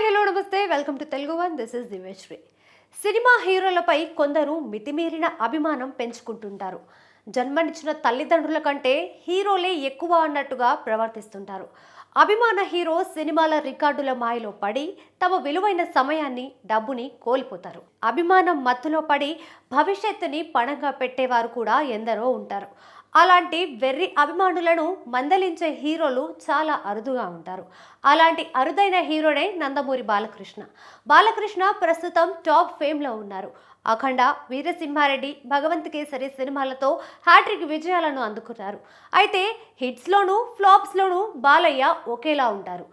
Hi hello నమస్తే welcome to Telugu one this is Divyasri. Cinema హీరోలపై కొందరు మితిమీరిన అభిమానం పెంచుకుంటుంటారు. జన్మనిచ్చిన తల్లిదండ్రుల కంటే హీరోలే ఎక్కువ అన్నట్టుగా ప్రవర్తిస్తుంటారు. అభిమాన హీరో సినిమాల రికార్డుల మాయలో పడి తమ విలువైన సమయాన్ని డబ్బుని కోల్పోతారు. అభిమానం మత్తులో పడి భవిష్యత్తుని పణంగా పెట్టేవారు కూడా ఎందరో ఉంటారు. అలాంటి వెర్రి అభిమానులను మందలించే హీరోలు చాలా అరుదుగా ఉంటారు. అలాంటి అరుదైన హీరోనే నందమూరి బాలకృష్ణ. బాలకృష్ణ ప్రస్తుతం టాప్ ఫేమ్లో ఉన్నారు. అఖండ వీరసింహారెడ్డి భగవంత్ కేసరి సినిమాలతో హ్యాట్రిక్ విజయాలను అందుకున్నారు. అయితే హిట్స్లోనూ ఫ్లాప్స్లోనూ బాలయ్య ఒకేలా ఉంటారు.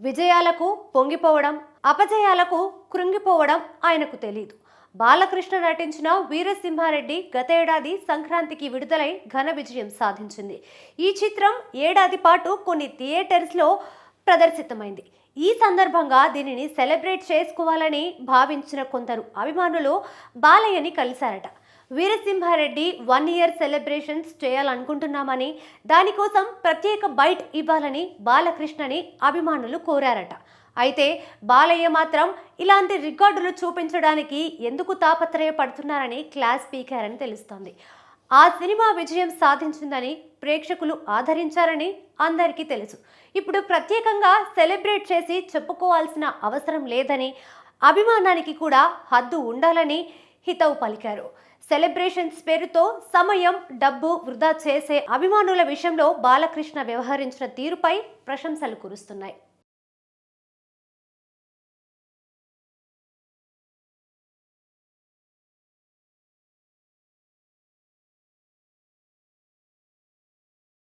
విజయాలకు పొంగిపోవడం అపజయాలకు కృంగిపోవడం ఆయనకు తెలియదు బాలకృష్ణ నటించిన వీరసింహారెడ్డి గతేడాది సంక్రాంతికి విడుదలై ఘన విజయం సాధించింది. ఈ చిత్రం ఏడాది పాటు కొన్ని థియేటర్స్లో ప్రదర్శితమైంది. ఈ సందర్భంగా దీనిని సెలబ్రేట్ చేసుకోవాలని భావించిన కొందరు అభిమానులు బాలయ్యని కలిశారట. వీరసింహారెడ్డి వన్ ఇయర్ సెలబ్రేషన్స్ చేయాలనుకుంటున్నామని దానికోసం ప్రత్యేక బైట్ ఇవ్వాలని బాలకృష్ణని అభిమానులు కోరారట. అయితే బాలయ్య మాత్రం ఇలాంటి రికార్డులు చూపించడానికి ఎందుకు తాపత్రయపడుతున్నారని క్లాస్ స్పీకర్ అని తెలుస్తోంది. ఆ సినిమా విజయం సాధించిందని ప్రేక్షకులు ఆదరించారని అందరికీ తెలుసు. ఇప్పుడు ప్రత్యేకంగా సెలబ్రేట్ చేసి చెప్పుకోవాల్సిన అవసరం లేదని అభిమానానికి కూడా హద్దు ఉండాలని హితవు పలికారు. సెలబ్రేషన్స్ పేరుతో సమయం డబ్బు వృధా చేసే అభిమానుల విషయంలో బాలకృష్ణ వ్యవహరించిన తీరుపై ప్రశంసలు కురుస్తున్నాయి.